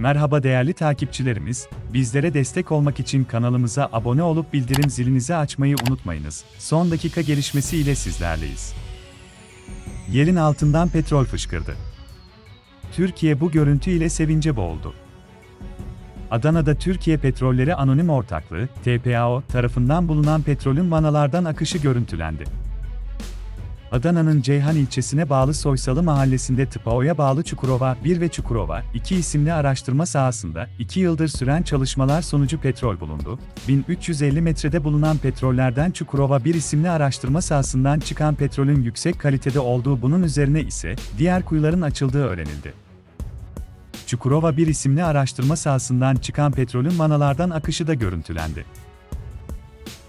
Merhaba değerli takipçilerimiz, bizlere destek olmak için kanalımıza abone olup bildirim zilinizi açmayı unutmayınız. Son dakika gelişmesi ile sizlerleyiz. Yerin altından petrol fışkırdı. Türkiye bu görüntü ile sevince boğuldu. Adana'da Türkiye Petrolleri Anonim Ortaklığı, TPAO, tarafından bulunan petrolün vanalardan akışı görüntülendi. Adana'nın Ceyhan ilçesine bağlı Soysalı mahallesinde TPAO'ya bağlı Çukurova 1 ve Çukurova 2 isimli araştırma sahasında 2 yıldır süren çalışmalar sonucu petrol bulundu. 1350 metrede bulunan petrollerden Çukurova 1 isimli araştırma sahasından çıkan petrolün yüksek kalitede olduğu bunun üzerine ise diğer kuyuların açıldığı öğrenildi. Çukurova 1 isimli araştırma sahasından çıkan petrolün vanalardan akışı da görüntülendi.